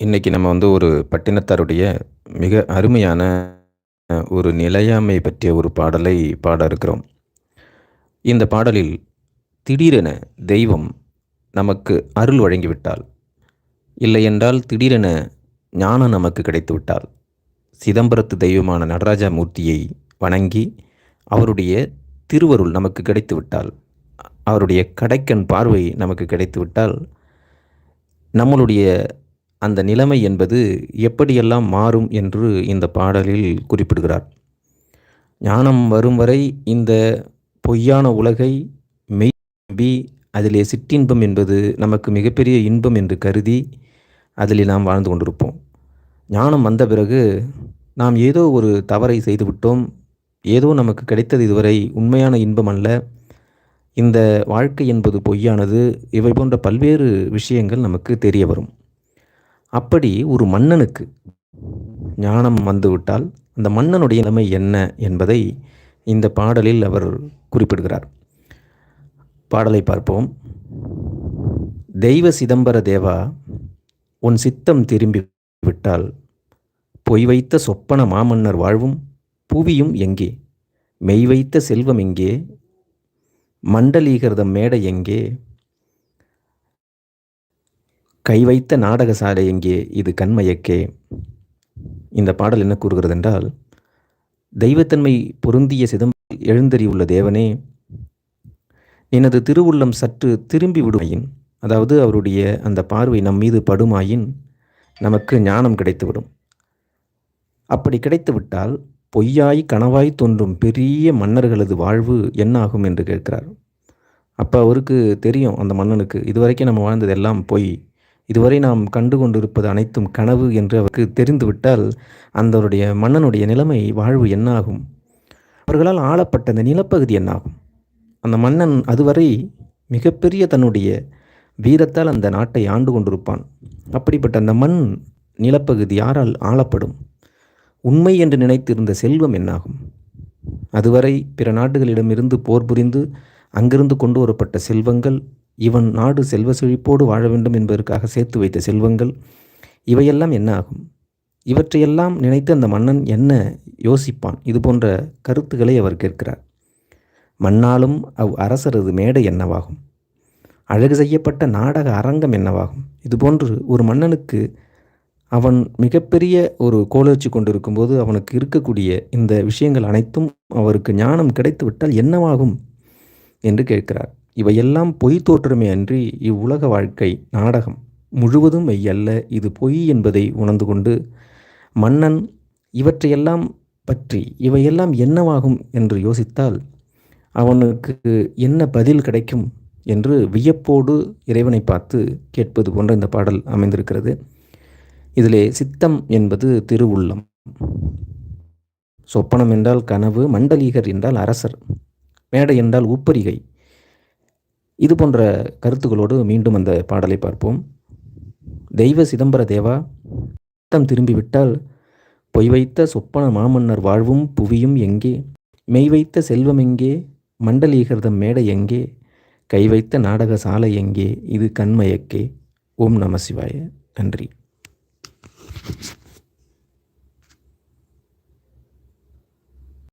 இன்றைக்கி நம்ம வந்து ஒரு பட்டினத்தாருடைய மிக அருமையான ஒரு நிலையாமை பற்றிய ஒரு பாடலை பாட இருக்கிறோம். இந்த பாடலில் திடீரென தெய்வம் நமக்கு அருள் வழங்கிவிட்டால், இல்லையென்றால் திடீரென ஞானம் நமக்கு கிடைத்துவிட்டால், சிதம்பரத்து தெய்வமான நடராஜா மூர்த்தியை வணங்கி, அவருடைய திருவருள் நமக்கு கிடைத்துவிட்டால், அவருடைய கடைக்கண் பார்வை நமக்கு கிடைத்துவிட்டால், நம்மளுடைய அந்த நிலைமை என்பது எப்படியெல்லாம் மாறும் என்று இந்த பாடலில் குறிப்பிடுகிறார். ஞானம் வரும் வரை இந்த பொய்யான உலகை மெய் நம்பி, அதிலே சிற்றின்பம் என்பது நமக்கு மிகப்பெரிய இன்பம் என்று கருதி, அதில் நாம் வாழ்ந்து கொண்டிருப்போம். ஞானம் வந்த பிறகு, நாம் ஏதோ ஒரு தவறை செய்துவிட்டோம். ஏதோ நமக்கு கிடைத்தது இதுவரை உண்மையான இன்பம் அல்ல. இந்த வாழ்க்கை என்பது பொய்யானது. இவை போன்ற பல்வேறு விஷயங்கள் நமக்கு தெரிய வரும். அப்படி ஒரு மன்னனுக்கு ஞானம் வந்துவிட்டால், அந்த மன்னனுடைய நிலைமை என்ன என்பதை இந்த பாடலில் அவர் குறிப்பிடுகிறார். பாடலை பார்ப்போம். தெய்வ சிதம்பர தேவா! உன் சித்தம் திரும்பி விட்டால், பொய் வைத்த சொப்பன மாமன்னர் வாழ்வும் புவியும் எங்கே? மெய் வைத்த செல்வம் எங்கே? மண்டலீகிரதம் மேடை எங்கே? கை வைத்த நாடக சாலை எங்கே? இது கண்மயக்கே. இந்த பாடல் என்ன கூறுகிறது என்றால், தெய்வத்தன்மை பொருந்திய சிதம்பரம் எழுந்தறிவுள்ள தேவனே! எனது திருவுள்ளம் சற்று திரும்பி விடுமையின் அதாவது அவருடைய அந்த பார்வை நம் மீது படுமாயின், நமக்கு ஞானம் கிடைத்துவிடும். அப்படி கிடைத்துவிட்டால், பொய்யாய் கனவாய் தோன்றும் பெரிய மன்னர்களது வாழ்வு என்னாகும் என்று கேட்கிறார். அப்போ அவருக்கு தெரியும் அந்த மன்னனுக்கு, இதுவரைக்கும் நம்ம வாழ்ந்தது எல்லாம் பொய். இதுவரை நாம் கண்டு கொண்டிருப்பது அனைத்தும் கனவு என்று அவருக்கு தெரிந்துவிட்டால், அந்தவருடைய மன்னனுடைய நிலைமை, வாழ்வு என்னாகும்? அவர்களால் ஆளப்பட்ட அந்த நிலப்பகுதி என்னாகும்? அந்த மன்னன் அதுவரை மிகப்பெரிய தன்னுடைய வீரத்தால் அந்த நாட்டை ஆண்டு கொண்டிருப்பான். அப்படிப்பட்ட அந்த மண் நிலப்பகுதி யாரால் ஆளப்படும்? உண்மை என்று நினைத்திருந்த செல்வம் என்னாகும்? அதுவரை பிற நாடுகளிடமிருந்து போர் புரிந்து, அங்கிருந்து கொண்டு வரப்பட்ட செல்வங்கள், இவன் நாடு செல்வ செழிப்போடு வாழ வேண்டும் என்பதற்காக சேர்த்து வைத்த செல்வங்கள், இவையெல்லாம் என்ன ஆகும்? இவற்றையெல்லாம் நினைத்து அந்த மன்னன் என்ன யோசிப்பான்? இது போன்ற கருத்துக்களை அவர் கேட்கிறார். மன்னாலும் அவ் அரசரது மேடை என்னவாகும்? அழகு செய்யப்பட்ட நாடக அரங்கம் என்னவாகும்? இதுபோன்று ஒரு மன்னனுக்கு அவன் மிகப்பெரிய ஒரு கோலோச்சி கொண்டிருக்கும்போது, அவனுக்கு இருக்கக்கூடிய இந்த விஷயங்கள் அனைத்தும் அவருக்கு ஞானம் கிடைத்துவிட்டால் என்னவாகும்? என்று கேட்கிறார். இவையெல்லாம் பொய் தோற்றமே அன்றி, இவ்வுலக வாழ்க்கை நாடகம். முழுவதும் மெய்யல்ல இது பொய் என்பதை உணர்ந்து கொண்டு, மன்னன் இவற்றையெல்லாம் பற்றி, இவையெல்லாம் என்னவாகும் என்று யோசித்தால், அவனுக்கு என்ன பதில் கிடைக்கும் என்று வியப்போடு இறைவனை பார்த்து கேட்பது போன்ற இந்த பாடல் அமைந்திருக்கிறது. இதிலே சித்தம் என்பது திருவுள்ளம். சொப்பனம் என்றால் கனவு, மண்டலீகர் என்றால் அரசர், மேடை என்றால் உப்பரிகை. இது போன்ற கருத்துக்களோடு மீண்டும் அந்த பாடலை பார்ப்போம். தெய்வ சிதம்பர தேவா! திரும்பி திரும்பிவிட்டால், பொய் வைத்த சொப்பன மாமன்னர் வாழ்வும் புவியும் எங்கே? மெய் வைத்த செல்வம் எங்கே? மண்டலீகிருதம் மேடை எங்கே? கை வைத்த நாடக சாலை எங்கே? இது கண்மயக்கே. ஓம் நம சிவாய. நன்றி.